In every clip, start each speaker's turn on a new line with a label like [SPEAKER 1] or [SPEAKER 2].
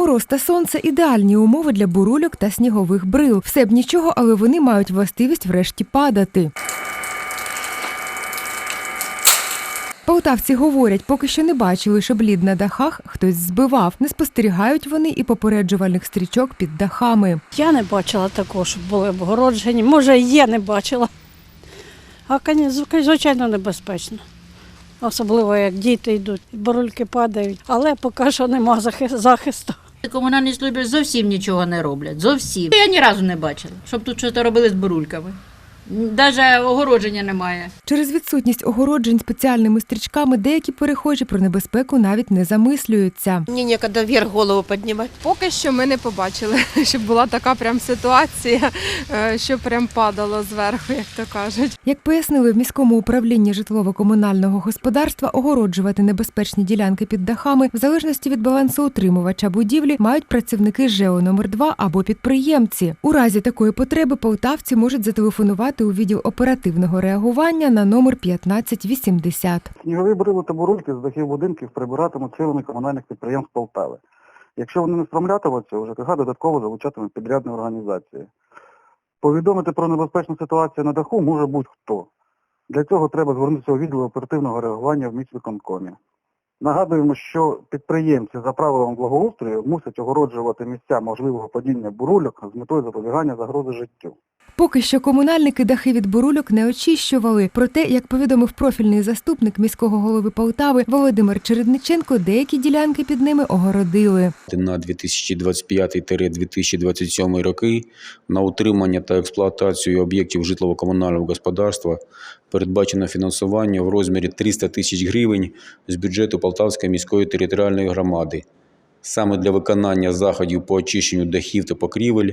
[SPEAKER 1] Мороз та сонце ідеальні умови для бурульок та снігових брил. Все б нічого, але вони мають властивість врешті падати. Полтавці говорять, поки що не бачили, щоб лід на дахах хтось збивав. Не спостерігають вони і попереджувальних стрічок під дахами.
[SPEAKER 2] Я не бачила такого, щоб були обгороджені. Може, є, не бачила. А, звичайно, небезпечно. Особливо, як діти йдуть, борульки падають, але поки що нема захисту.
[SPEAKER 3] Комунальні служби зовсім нічого не роблять. Зовсім. Я ні разу не бачила, щоб тут щось робили з бурульками. Навіть огородження немає.
[SPEAKER 1] Через відсутність огороджень спеціальними стрічками деякі перехожі про небезпеку навіть не замислюються.
[SPEAKER 4] Мне некогда вверх голову поднимать.
[SPEAKER 5] Поки що ми не побачили, щоб була така прям ситуація, е, що прям падало зверху, як то кажуть.
[SPEAKER 1] Як пояснили в міському управлінні житлово-комунального господарства, огороджувати небезпечні ділянки під дахами в залежності від балансоутримувача будівлі мають працівники ЖЕО номер 2 або підприємці. У разі такої потреби полтавці можуть зателефонувати у відділ оперативного реагування на номер 1580.
[SPEAKER 6] Снігові брили та бурульки з дахів будинків прибиратимуть силами комунальних підприємств Полтави. Якщо вони не справлятимуться, ЖКГ додатково залучатиме підрядні організації. Повідомити про небезпечну ситуацію на даху може будь-хто. Для цього треба звернутися у відділ оперативного реагування в міськвиконкомі. Нагадуємо, що підприємці за правилами благоустрою мусять огороджувати місця можливого падіння бурульок з метою запобігання загрози життю.
[SPEAKER 1] Поки що комунальники дахи від бурульок не очищували. Проте, як повідомив профільний заступник міського голови Полтави Володимир Чередниченко, деякі ділянки під ними огородили.
[SPEAKER 7] на 2025-2027 роки на утримання та експлуатацію об'єктів житлово-комунального господарства передбачено фінансування в розмірі 300 тисяч гривень з бюджету Полтавської міської територіальної громади. Саме для виконання заходів по очищенню дахів та покрівель,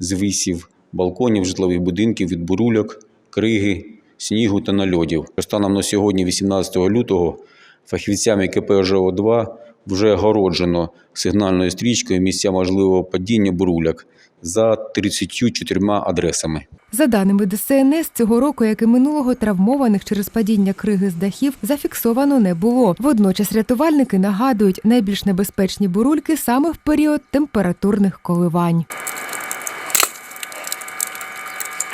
[SPEAKER 7] звисів, балконів житлових будинків від бурульок, криги, снігу та нальодів. Станом на сьогодні, 18 лютого, фахівцями КП ЖО-2 вже огороджено сигнальною стрічкою місця можливого падіння буруляк за 34 адресами.
[SPEAKER 1] За даними ДСНС, цього року, як і минулого, травмованих через падіння криги з дахів зафіксовано не було. Водночас рятувальники нагадують, найбільш небезпечні бурульки саме в період температурних коливань.